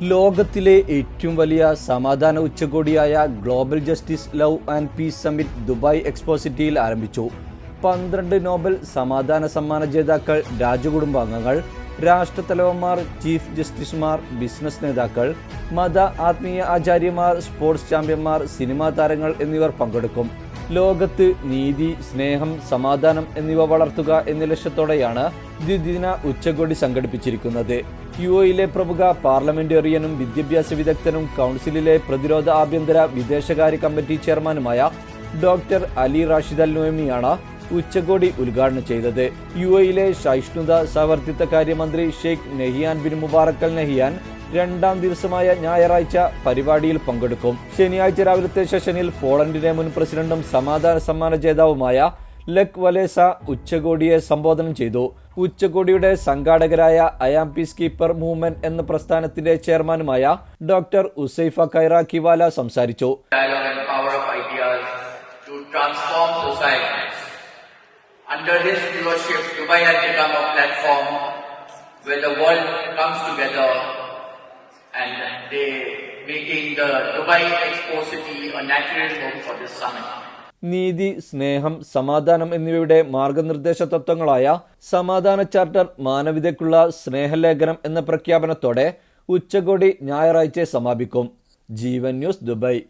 ലോകത്തിലെ ഏറ്റവും വലിയ സമാധാന ഉച്ചകോടിയായ global justice love and peace summit Dubai എക്സ്പോസിറ്റിയിൽ ആരംഭിച്ചു. പന്ത്രണ്ട് നോബൽ സമാധാന സമ്മാന ജേതാക്കൾ രാജകുടുംബാംഗങ്ങൾ രാഷ്ട്രത്തലവന്മാർ ചീഫ് ജസ്റ്റിസുമാർ ബിസിനസ് നേതാക്കൾ മത ആത്മീയ ആചാര്യമാർ സ്പോർട്സ് ചാമ്പ്യന്മാർ സിനിമാ താരങ്ങൾ എന്നിവർ പങ്കെടുക്കും. ലോകത്ത് നീതി സ്നേഹം സമാധാനം എന്നിവ വളർത്തുക എന്ന ലക്ഷ്യത്തോടെയാണ് ദ്വിദിന ഉച്ചകോടി സംഘടിപ്പിച്ചിരിക്കുന്നത്. യു എയിലെ പ്രമുഖ പാർലമെന്റേറിയനും വിദ്യാഭ്യാസ വിദഗ്ധനും കൗൺസിലിലെ പ്രതിരോധ ആഭ്യന്തര വിദേശകാര്യ കമ്മിറ്റി ചെയർമാനുമായ ഡോക്ടർ അലി റാഷിദ് അൽ നോമിയാണ് ഉച്ചകോടി ഉദ്ഘാടനം ചെയ്തത്. യു എയിലെ സഹിഷ്ണുത സവർത്തിത്വ കാര്യമന്ത്രി ഷെയ്ഖ് നെഹിയാൻ ബിൻ മുബാറക്കൽ നെഹിയാൻ രണ്ടാം ദിവസമായ ഞായറാഴ്ച പരിപാടിയിൽ പങ്കെടുക്കും. ശനിയാഴ്ച രാവിലത്തെ സെഷനിൽ പോളണ്ടിന്റെ മുൻ പ്രസിഡന്റും സമാധാന സമ്മാന ജേതാവുമായ ലക് വലേസ ഉച്ചകോടിയെ സംബോധന ചെയ്തു. ഉച്ചകോടിയുടെ സംഘാടകരായ അയാം പീസ് കീപ്പർ മൂവ്മെന്റ് എന്ന പ്രസ്ഥാനത്തിന്റെ ചെയർമാനുമായ ഡോക്ടർ ഉസൈഫ കൈറ കിവാല സംസാരിച്ചു. Under his stewardship, Dubai has become platform where the world comes together നീതി സ്നേഹം സമാധാനം എന്നിവയുടെ മാർഗനിർദ്ദേശ തത്വങ്ങളായ സമാധാന ചാർട്ടർ മാനവികതയ്ക്കുള്ള സ്നേഹലേഖനം എന്ന പ്രഖ്യാപനത്തോടെ ഉച്ചകോടി ഞായറാഴ്ച സമാപിക്കും. Jeevan news Dubai.